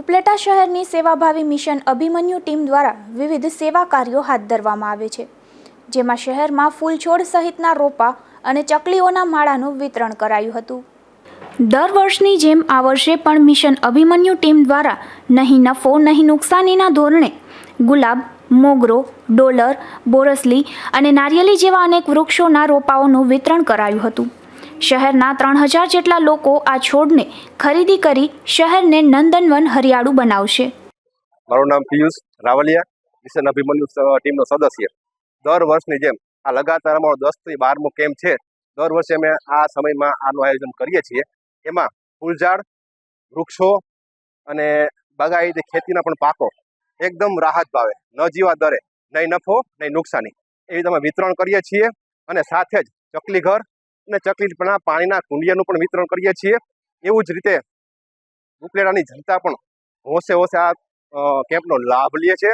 ઉપલેટા શહેરની સેવાભાવી mission Abhimanyu team દ્વારા વિવિધ સેવા કાર્યો હાથ ધરવામાં આવે છે, જેમાં શહેરમાં ફૂલ છોડ સહિતના રોપા અને ચકલીઓના માળાનું વિતરણ કરાયું હતું. દર વર્ષની જેમ આ વર્ષે પણ મિશન અભિમન્યુ ટીમ દ્વારા નહીં નફો, નહીં નુકસાનીના ધોરણે ગુલાબ, મોગરો, ડોલર, બોરસલી અને નારિયેલી જેવા અનેક વૃક્ષોના રોપાઓનું વિતરણ કરાયું હતું. શહેરના ત્રણ હજાર જેટલા લોકો આ છોડને ખરીદી કરી શહેરને નંદનવન હરિયાળું બનાવશે. મારું નામ પિયુષ રાવલિયા મિશન અભિમન્યુ ટીમનો સદસ્ય. દર વર્ષની જેમ આ લગાતાર અમારો દસથી બારમો કેમ્પ છે. દર વર્ષે અમે આ સમયમાં આનું આયોજન કરીએ છીએ. એમાં ફૂલઝાડ, વૃક્ષો અને બાગાયતી ખેતીના પણ પાકો એકદમ રાહત ભાવે ન જીવા દરે, નહીં નફો, નહીં નુકસાની. એવી અમે વિતરણ કરીએ છીએ અને સાથે જ ચકલી ઘર અને ચકલીના પાણીના કુંડિયાનું પણ વિતરણ કરીએ છીએ. એવું જ રીતે ઉપલેટાની જનતા પણ હોશે હોશે આ કેમ્પનો લાભ લે છે.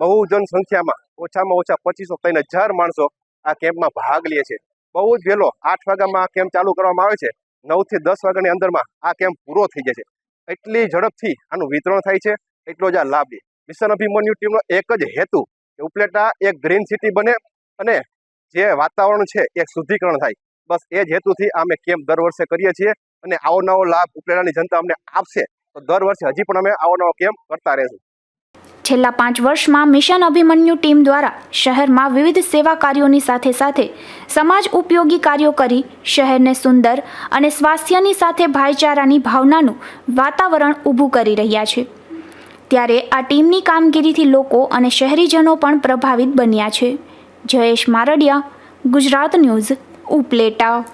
બહુ જનસંખ્યામાં ઓછામાં ઓછા પચીસો ત્રણ હજાર માણસો આ કેમ્પમાં ભાગ લે છે. બહુ જ વહેલો આઠ વાગ્યામાં આ કેમ્પ ચાલુ કરવામાં આવે છે. નવથી દસ વાગ્યાની અંદરમાં આ કેમ્પ પૂરો થઈ જાય છે. એટલી ઝડપથી આનું વિતરણ થાય છે. એટલો જ આ લાભ લે. મિશન અભિમન્યુ ટીમનો એક જ હેતુ ઉપલેટા એક ગ્રીન સિટી બને અને જે વાતાવરણ છે એ શુદ્ધિકરણ થાય. બસ એ જ હેતુથી અમે કેમ્પ દર વર્ષે કરીએ છીએ અને આવો નવો લાભ ઉપલેટાની જનતા અમને આપશે, તો દર વર્ષે હજી પણ અમે આવો નવો કેમ્પ કરતા રહેશું. છેલ્લા પાંચ વર્ષમાં મિશન અભિમન્યુ ટીમ દ્વારા શહેરમાં વિવિધ સેવા કાર્યોની સાથે સાથે સમાજ ઉપયોગી કાર્યો કરી શહેરને સુંદર અને સ્વાસ્થ્યની સાથે ભાઈચારાની ભાવનાનું વાતાવરણ ઊભું કરી રહ્યા છે. ત્યારે આ ટીમની કામગીરીથી લોકો અને શહેરીજનો પણ પ્રભાવિત બન્યા છે. જયેશ મારડિયા, ગુજરાત ન્યૂઝ. ઉપલેટા